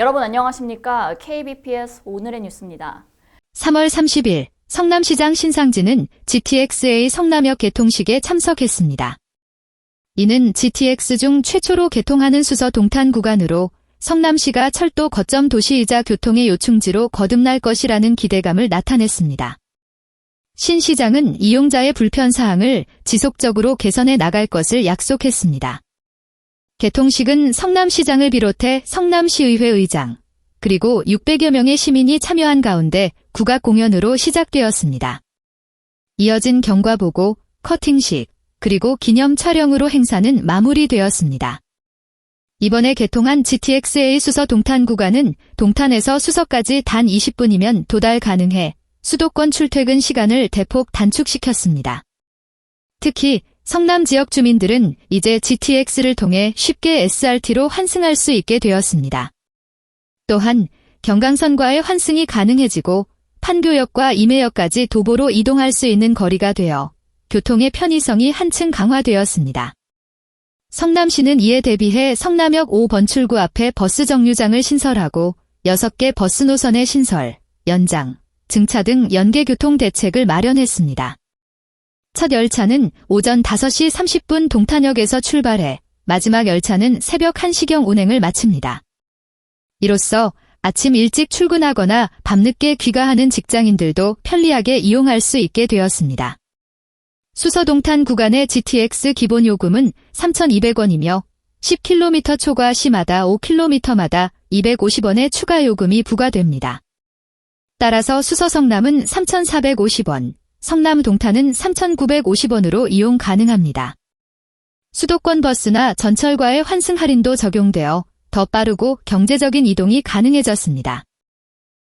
여러분 안녕하십니까? KBPS 오늘의 뉴스입니다. 3월 30일 성남시장 신상진은 GTX-A 성남역 개통식에 참석했습니다. 이는 GTX 중 최초로 개통하는 수서 동탄 구간으로 성남시가 철도 거점 도시이자 교통의 요충지로 거듭날 것이라는 기대감을 나타냈습니다. 신 시장은 이용자의 불편 사항을 지속적으로 개선해 나갈 것을 약속했습니다. 개통식은 성남시장을 비롯해 성남시의회 의장, 그리고 600여 명의 시민이 참여한 가운데 국악 공연으로 시작되었습니다. 이어진 경과보고, 커팅식, 그리고 기념 촬영으로 행사는 마무리되었습니다. 이번에 개통한 GTX-A 수서 동탄 구간은 동탄에서 수서까지 단 20분이면 도달 가능해 수도권 출퇴근 시간을 대폭 단축시켰습니다. 특히 성남 지역 주민들은 이제 GTX를 통해 쉽게 SRT로 환승할 수 있게 되었습니다. 또한 경강선과의 환승이 가능해지고 판교역과 임해역까지 도보로 이동할 수 있는 거리가 되어 교통의 편의성이 한층 강화되었습니다. 성남시는 이에 대비해 성남역 5번 출구 앞에 버스 정류장을 신설하고 6개 버스 노선의 신설, 연장, 증차 등 연계 교통 대책을 마련했습니다. 첫 열차는 오전 5시 30분 동탄역에서 출발해 마지막 열차는 새벽 1시경 운행을 마칩니다. 이로써 아침 일찍 출근하거나 밤늦게 귀가하는 직장인들도 편리하게 이용할 수 있게 되었습니다. 수서동탄 구간의 GTX 기본 요금은 3,200원이며 10km 초과 시마다 5km마다 250원의 추가 요금이 부과됩니다. 따라서 수서성남은 3,450원, 성남 동탄은 3,950원으로 이용 가능합니다. 수도권 버스나 전철과의 환승 할인도 적용되어 더 빠르고 경제적인 이동이 가능해졌습니다.